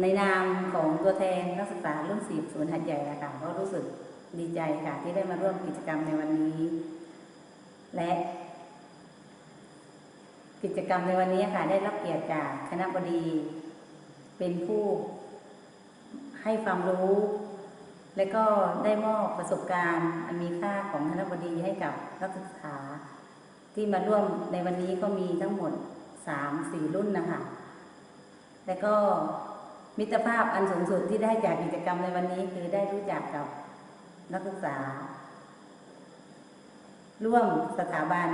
ในนามของตัวแทนนักศึกษารุ่นสี่ศูนย์หัดใหญ่นะคะก็รู้สึกดีใจค่ะที่ได้มาร่วมกิจกรรมในวันนี้ และกิจกรรมในวันนี้ค่ะได้รับเกียรติจากคณะบดี เป็นผู้ให้ความรู้ และก็ได้มอบประสบการณ์อันมีค่าของคณะบดีให้กับนักศึกษา ที่มาร่วมในวันนี้ก็มีทั้งหมดสามสี่รุ่นนะคะ และก็ มิตรภาพอันสูงสุดที่ได้จากกิจกรรมในวันนี้คือได้รู้จักกับนักศึกษา ร่วมสถาบัน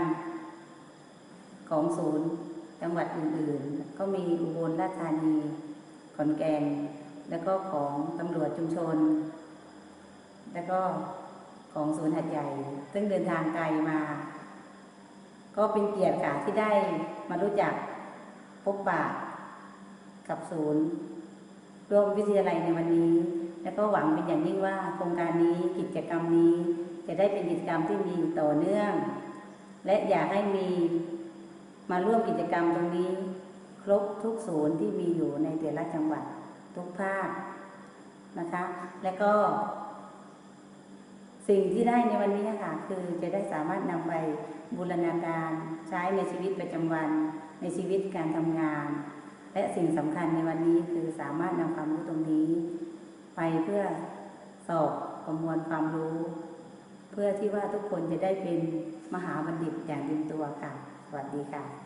ของศูนย์จังหวัดอื่นๆ ก็มีอุบลราชธานี ขอนแก่นแล้วก็ของตำรวจชุมชน แล้วก็ของศูนย์หัดใหญ่ ซึ่งเดินทางไกลมา ก็เป็นเกียรติค่ะที่ได้มารู้จักพบปะกับศูนย์ ร่วมวิทยาลัยในวันนี้ แล้วก็หวังเป็นอย่างยิ่งว่าโครงการนี้กิจกรรมนี้จะได้เป็นกิจกรรมที่มีต่อเนื่อง และอยากให้มีมาร่วมกิจกรรมตรงนี้ ครบทุกศูนย์ที่มีอยู่ในแต่ละจังหวัดทุกภาคนะคะ และก็ สิ่งที่ได้ในวันนี้ค่ะคือจะได้สามารถนำไปบูรณาการใช้ในชีวิตประจำวัน ในชีวิตการทำงาน และสิ่งสำคัญในวันนี้คือสามารถนำความรู้ตรงนี้ ไปเพื่อสอบประมวลความรู้ เพื่อที่ว่าทุกคนจะได้เป็นมหาบัณฑิตอย่างเต็มตัวค่ะ สวัสดีค่ะ